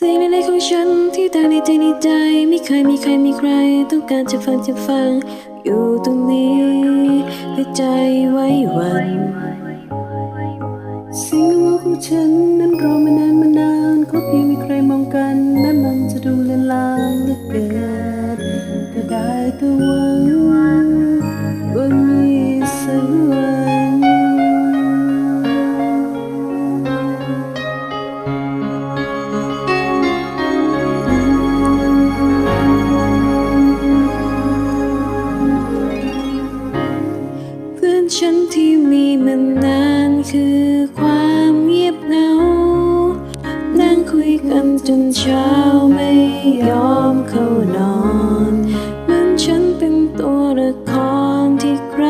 สิ่งในของฉันที่ตั้งในใจในใจ ไม่เคยมีใครมีใคร ต้องการจะฟังจะฟัง อยู่ตรงนี้ด้วยใจไว้วันสิ่งที่ว่าของฉัน ฉันที่มีมานานคือความเงียบเหงา นั่งคุยกันจนเช้าไม่ยอมเข้านอนเหมือนฉันเป็นตัวละครที่ใคร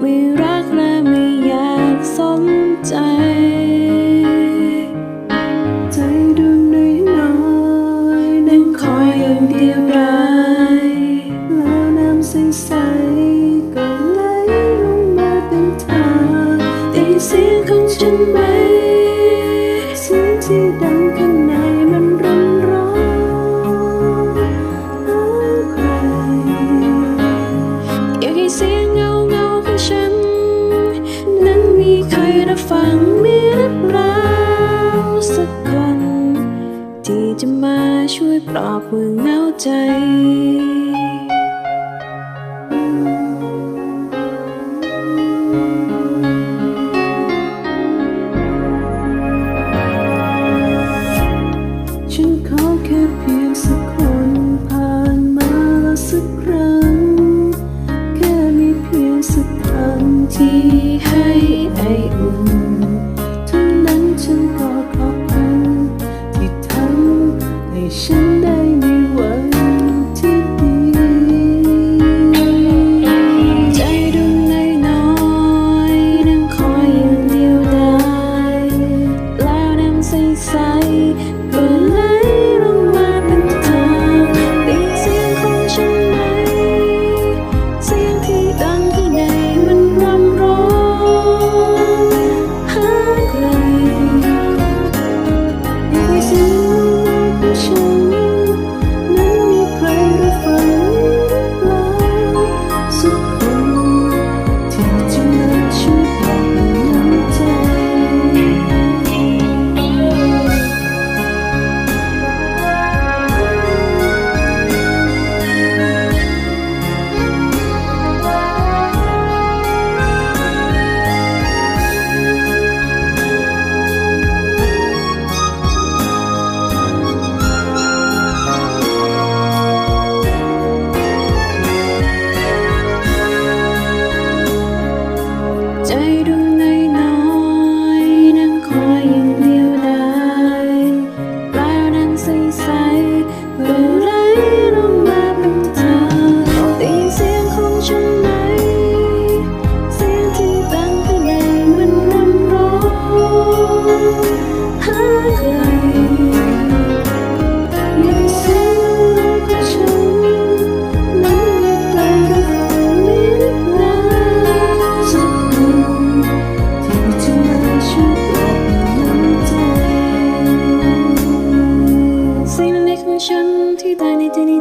ไม่รักและไม่อยากสนใจ ใจดวงน้อยๆนั่งคอยอย่างเดียว เสียงของฉันไหมเสียงที่ดังข้างในมันร้อนร้อนหาใครอยากให้เสียงเงาเงาของฉัน นั้นมีใครรับฟังมีหรือเปล่าสักคน ที่จะมาช่วยปลอบเมื่อเหงาใจ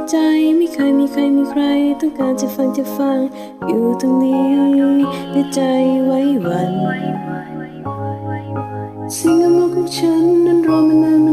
ใจไม่เคยมีใครมีใคร ต้องการจะฟังจะฟัง อยู่ตรงนี้ด้วยใจไว้วันสิ่งอมองของฉันนั้นรอมานานมานาน